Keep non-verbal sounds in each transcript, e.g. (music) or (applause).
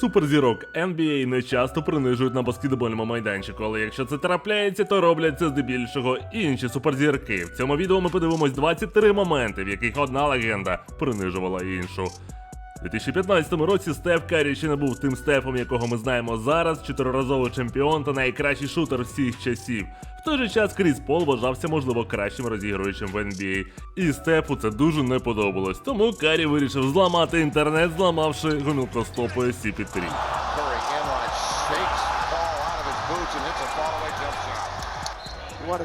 Суперзірок NBA не часто принижують на баскетбольному майданчику, але якщо це трапляється, то роблять це здебільшого інші суперзірки. В цьому відео ми подивимось 23 моменти, в яких одна легенда принижувала іншу. У 2015 році Стеф Карі ще не був тим Стефом, якого ми знаємо зараз, чотириразовий чемпіон та найкращий шутер всіх часів. В той же час Кріс Пол вважався, можливо, кращим розігруючим в NBA. І Стефу це дуже не подобалось, тому Карі вирішив зламати інтернет, зламавши гомілкостопою CP3. Curry inline shakes ball out of his boots and hits a fallaway jump shot. You want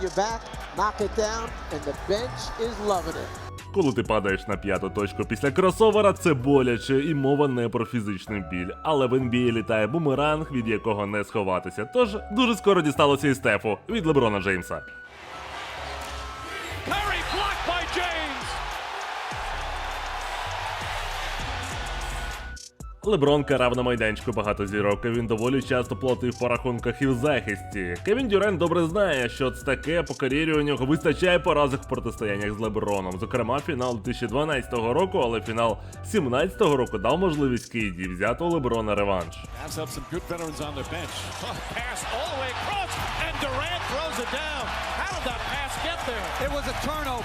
to knock it down, and the bench is loving it. Коли ти падаєш на п'яту точку після кросовера, це боляче і мова не про фізичний біль. Але в NBA літає бумеранг, від якого не сховатися. Тож дуже скоро дісталося і Стефу від Леброна Джеймса. Леброн карав на майданчику багато зірок. і Він доволі часто платив по рахунках і в захисті. Кевін Дюрен добре знає, що це таке по кар'єрі у нього вистачає поразок в протистояннях з Леброном. Зокрема, фінал 2012 року, але фінал 2017 року дав можливість Кейді взяти у Леброна реванш. Oh.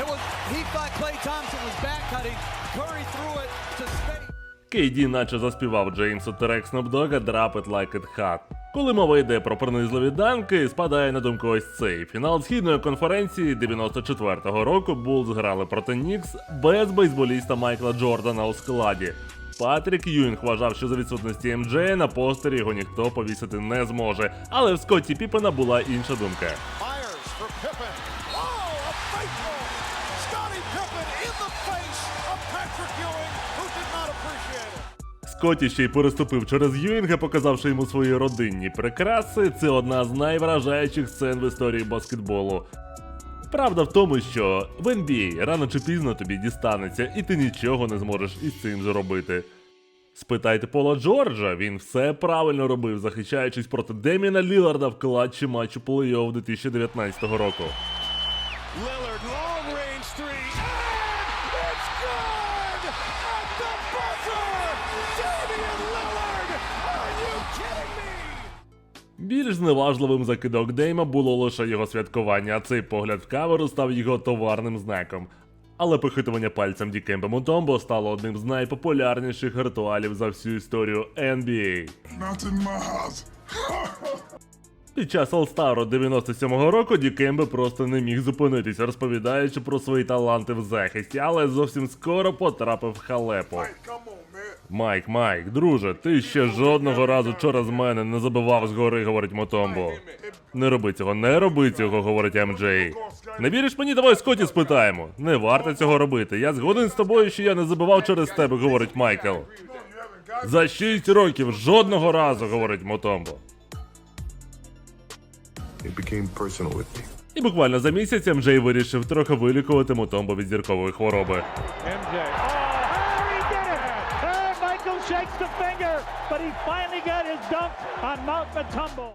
It was he thought Clay Thompson was back cutting. Curry threw it to space. Кейді наче заспівав Джеймсу трек Снопдога Drop It Like It Hot. Коли мова йде про принизливі данки, спадає на думку ось цей. Фінал східної конференції 94-го року Булз грали проти Нікс без бейсболіста Майкла Джордана у складі. Патрік Юінг вважав, що за відсутності МДЖ на постері його ніхто повісити не зможе. Але в Скотті Піпена була інша думка. Скотті ще й переступив через Юінга, показавши йому свої родинні прикраси. Це одна з найвражаючих сцен в історії баскетболу. Правда в тому, що в NBA рано чи пізно тобі дістанеться, і ти нічого не зможеш із цим зробити. Спитайте Пола Джорджа, він все правильно робив, захищаючись проти Деміна Ліларда в клатчі матчу плей-офф 2019 року. Більш зневажливим за кидок Дейма було лише його святкування, а цей погляд в камеру став його товарним знаком. Але похитування пальцем Дікембе Мутомбо стало одним з найпопулярніших ритуалів за всю історію NBA. Під час All-Star 97-го року Дікембе просто не міг зупинитися, розповідаючи про свої таланти в захисті, але зовсім скоро потрапив в халепу. Майк, Майк, друже, ти ще жодного разу через мене не забивав згори, говорить Мотомбо. Не роби цього, не роби цього, говорить МДЖ. Не віриш мені, давай Скотті спитаємо. Не варто цього робити. Я згоден з тобою, що я не забивав через тебе, говорить Майкл. За 6 років жодного разу, говорить Мотомбо. І буквально за місяць МДЖ вирішив трохи вилікувати Мотомбо від зіркової хвороби. MJ. But he finally got his dunk on Mount Matumbo.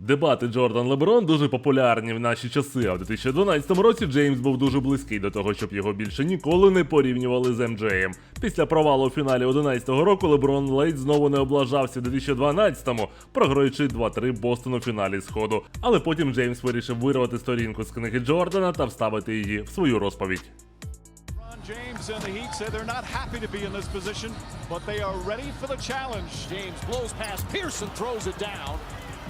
Дебати Джордан Леброн дуже популярні в наші часи. А в 2012 році Джеймс був дуже близький до того, щоб його більше ніколи не порівнювали з МДЖем. Після провалу у фіналі 11-го року Леброн ледь знову не облажався в 2012-му, програючи 2-3 Бостон у фіналі сходу. Але потім Джеймс вирішив вирвати сторінку з книги Джордана та вставити її в свою розповідь. LeBron James and the Heat say they're not happy to be in this position, but they are ready for the challenge. James blows past Pearson, throws it down,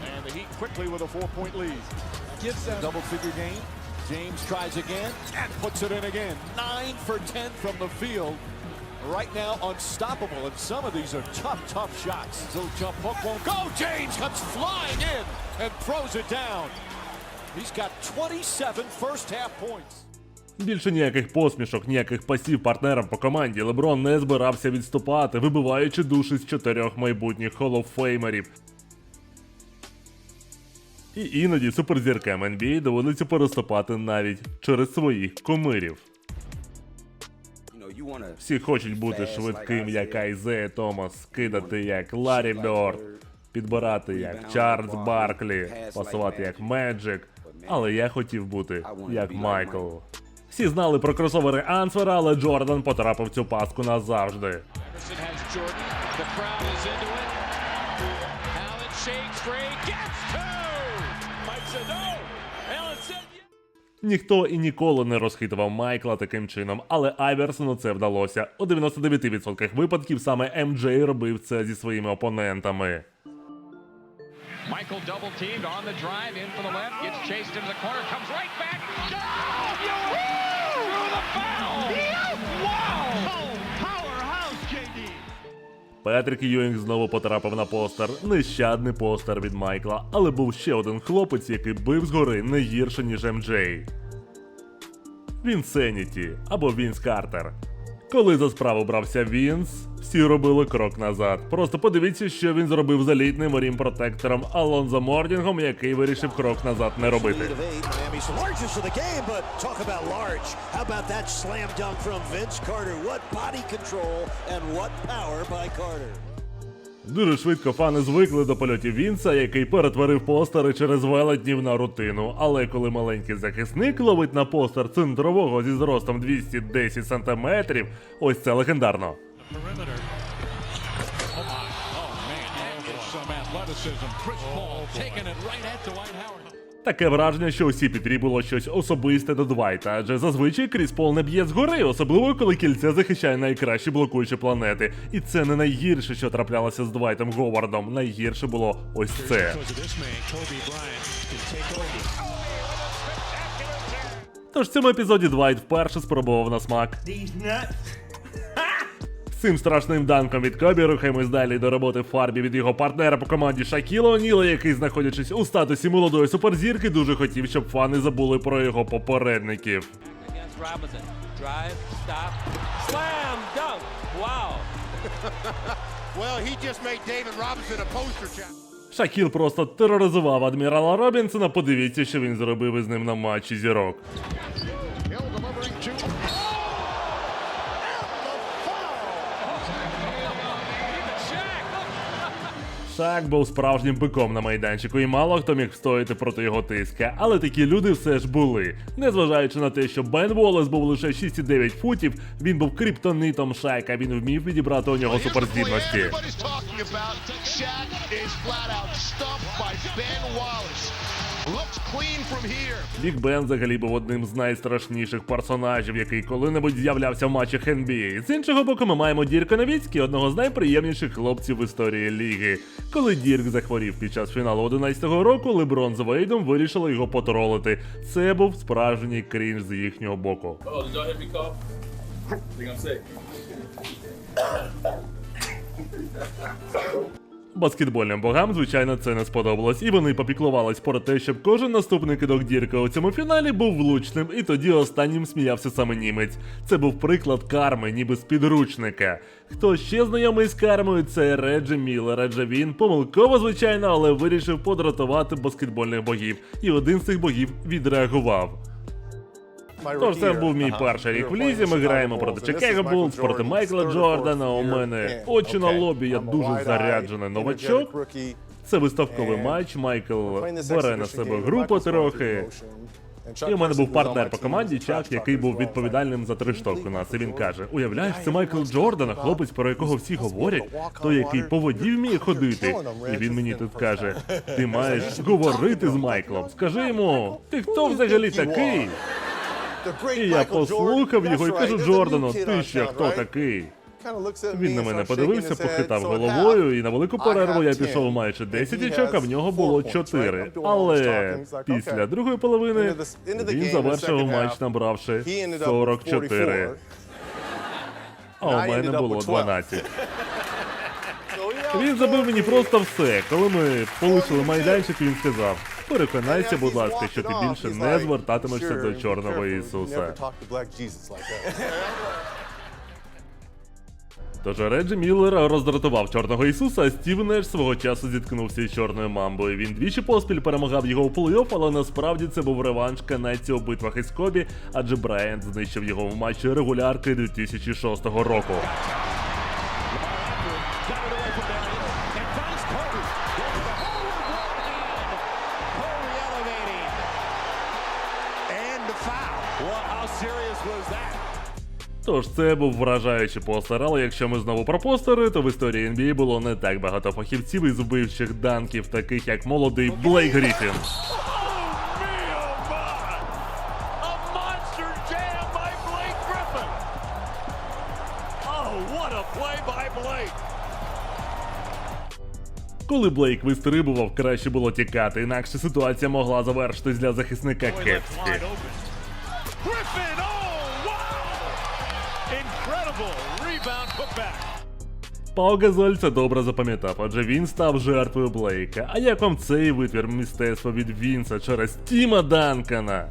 and the Heat quickly with a four-point lead. Gives them double-figure game. James tries again and puts it in again. Nine for ten from the field. Right now, unstoppable, and some of these are tough, tough shots. So jump hook won't go. Oh, James comes flying in and throws it down. He's got 27 first-half points. Більше ніяких посмішок, ніяких пасів партнерам по команді. Леброн не збирався відступати, вибиваючи душі з чотирьох майбутніх холофеймерів. І іноді суперзіркам NBA доводиться переступати навіть через своїх кумирів. Всі хочуть бути швидким, як Айзея Томас, кидати як Ларі Бьорд, підбирати як Чарльз Барклі, пасувати як Меджик. Але я хотів бути як Майкл. Всі знали про кросовери Ансвера, але Джордан потрапив цю паску назавжди. Ніхто і ніколи не розхитував Майкла таким чином, але Айверсону це вдалося. У 99% випадків саме МД робив це зі своїми опонентами. Michael double teamed on the drive in for the left, gets chased into the corner, comes right back. Петрик Юінг знову потрапив на постер. Нещадний постер від Майкла, але був ще один хлопець, який бив згори не гірше, ніж МД. Вінсеніті або Вінс Картер. Коли за справу брався Вінс, всі робили крок назад. Просто подивіться, що він зробив з елітним рім-протектором Алонзо Мордінгом, який вирішив крок назад не робити. Carter? Дуже швидко фани звикли до польотів Вінса, який перетворив постери через велетнів на рутину. Але коли маленький захисник ловить на постер центрового зі зростом 210 см, ось це легендарно. Oh. Oh, athleticism. Chris Paul taking it right. Таке враження, що усі Петрі було щось особисте до Двайта, адже зазвичай Кріс Пол не б'є згори, особливо коли кільце захищає найкращі блокуючі планети. І це не найгірше, що траплялося з Двайтом Говардом. Найгірше було ось це. Тож в цьому епізоді Двайт вперше спробував на смак. Цим страшним данком від Кобі рухаємось далі до роботи в фарбі від його партнера по команді Шакіла Оніла, який, знаходячись у статусі молодої суперзірки, дуже хотів, щоб фани забули про його попередників. (laughs) Шакіл просто тероризував адмірала Робінсона. Подивіться, що він зробив із ним на матчі зірок. Шак був справжнім биком на майданчику, і мало хто міг встояти проти його тиска. Але такі люди все ж були. Незважаючи на те, що Бен Волес був лише 6,9 футів, він був криптонитом Шака. Він вмів відібрати у нього суперздібності. Біг Бен взагалі був одним з найстрашніших персонажів, який коли-небудь з'являвся в матчах NBA. З іншого боку, ми маємо Дірка Новіцький, одного з найприємніших хлопців в історії ліги. Коли Дірк захворів під час фіналу 11-го року, Леброн з Вейдом вирішили його потролити. Це був справжній крінж з їхнього боку. Баскетбольним богам, звичайно, це не сподобалось, і вони попіклувались про те, щоб кожен наступний кидок Дірка у цьому фіналі був влучним, і тоді останнім сміявся саме німець. Це був приклад карми, ніби з підручника. Хто ще знайомий з кармою, це Реджі Міллер, адже він помилково, звичайно, але вирішив подратувати баскетбольних богів, і один з цих богів відреагував. Тож це був мій перший рік в лізі. Ми граємо проти Чикаго Буллс, проти Майкла Джордана. У мене очі на лобі, я дуже заряджений новачок. Це виставковий матч. Майкл бере на себе групу трохи. І у мене був партнер по команді, Чак, який був відповідальним за три штовхи нас. І він каже: Уявляєш, це Майкл Джордан, хлопець, про якого всі говорять, той, який по воді вміє ходити. І він мені тут (laughs) каже: Ти маєш (laughs) говорити з Майклом. Скажи йому, ти хто взагалі такий? І я послухав його і кажу Джордану, ти ще хто такий? Він на мене подивився, похитав головою, і на велику перерву я пішов майже 10 очок, а в нього було 4. Але після другої половини він завершив матч, набравши 44. А у мене було 12. (laughs) Він забив мені просто все. Коли ми полишили майданчик, він сказав: переконайся, будь ласка, що ти більше не звертатимешся до чорного Ісуса. Тож Реджі Міллер роздратував чорного Ісуса, а Стів Неш свого часу зіткнувся із чорною мамбою. Він двічі поспіль перемагав його у плей-офф, але насправді це був реванш канадці у битвах із Кобі, адже Брайант знищив його в матчі регулярки 2006 року. Тож це був вражаючий постер, але якщо ми знову про постери, то в історії NBA було не так багато фахівців із вбивчих данків, таких як молодий Блейк Гріфін. (laughs) Oh, by Blake. Коли Блейк вистрибував, краще було тікати, інакше ситуація могла завершитись для захисника кепськи. Griffin, oh, wow! Incredible rebound putback. Пау Газоль це добре запам'ятав, адже він став жертвою Блейка. А як вам цей витвір мистецтва від Вінса через Тіма Данкана?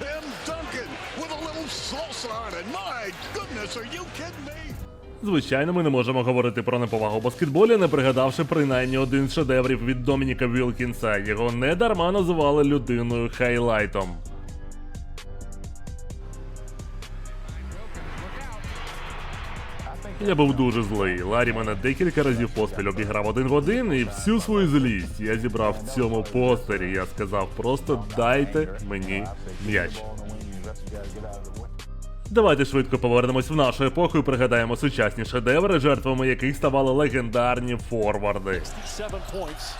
Tim Duncan with a little salsa on it. My goodness, are you kidding me? Звичайно, ми не можемо говорити про неповагу баскетболі, не пригадавши принаймні один з шедеврів від Домініка Вілкінса. Його не дарма називали людиною хайлайтом. Я був дуже злий. Ларі мене декілька разів поспіль обіграв один в один, і всю свою злість я зібрав в цьому постері. Я сказав, просто дайте мені м'яч. Давайте швидко повернемось в нашу епоху і пригадаємо сучасні шедеври, жертвами яких ставали легендарні форварди. 7 points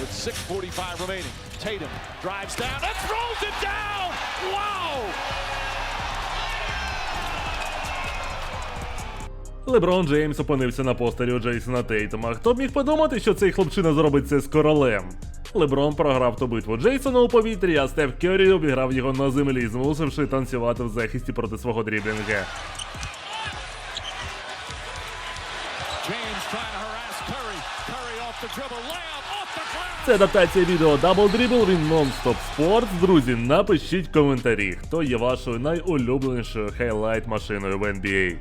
with 6.45 remaining. Tatum drives down and throws it down. Wow! Леброн Джеймс опинився на постері у Джейсона Тейтума. Хто б міг подумати, що цей хлопчина зробить це з королем? Леброн програв ту битву Джейсона у повітрі, а Стеф Керрі обіграв його на землі, змусивши танцювати в захисті проти свого дріблінга. Це адаптація відео Double Dribble від Non-Stop Sports. Друзі, напишіть коментарі, хто є вашою найулюбленішою хайлайт машиною в NBA.